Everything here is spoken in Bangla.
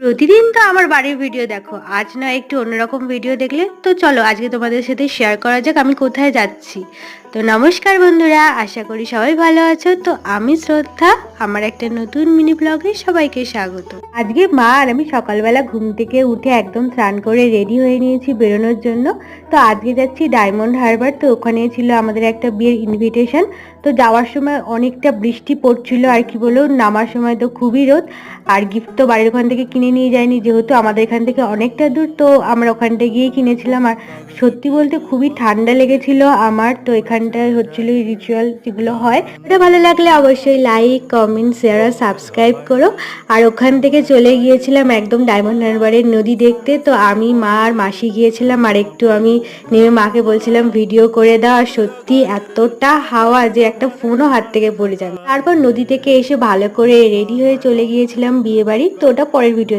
প্রতিদিন তো আমার বাড়ির ভিডিও দেখো। আজ না একটু অন্যরকম ভিডিও দেখলে, তো চলো আজকে তোমাদের সাথে শেয়ার করা যাক আমি কোথায় যাচ্ছি। তো নমস্কার বন্ধুরা, আশা করি সবাই ভালো আছো। তো আমি শ্রদ্ধা, আমার একটা নতুন মিনি ব্লগে সবাইকে স্বাগত। আজকে মা আর আমি সকালবেলা ঘুম থেকে উঠে একদম স্নান করে রেডি হয়ে নিয়েছি বেরোনোর জন্য। তো আজকে যাচ্ছি ডায়মন্ড হারবার তো ওখানে ছিল আমাদের একটা বিয়ের ইনভিটেশন তো যাওয়ার সময় অনেকটা বৃষ্টি পড়ছিল, আর কি বলো নামার সময় তো খুবই রোদ। আর গিফট তো বাড়ির ওখান থেকে কিনে নিয়ে যায়নি যেহেতু আমাদের এখান থেকে অনেকটা দূর, তো আমরা ওখানটা গিয়েই কিনেছিলাম। আর সত্যি বলতে খুবই ঠান্ডা লেগেছিল আমার, তো এখানটায় হচ্ছিল রিচুয়াল যেগুলো হয়। এটা ভালো লাগলে অবশ্যই লাইক কমেন্ট শেয়ার আর সাবস্ক্রাইব করো। আর ওখান থেকে চলে গিয়েছিলাম একদম ডায়মন্ড হারবারের নদী দেখতে। তো আমি, মা আর মাসি গিয়েছিলাম। আর একটু আমি নেমে মাকে বলছিলাম ভিডিও করে দাও। আর সত্যি এতটা হাওয়া যে একটা ফোনও হাত থেকে পড়ে যাবে। তারপর নদী থেকে এসে ভালো করে রেডি হয়ে চলে গিয়েছিলাম বিয়ে বাড়ি তো ওটা পরের ভিডিওতে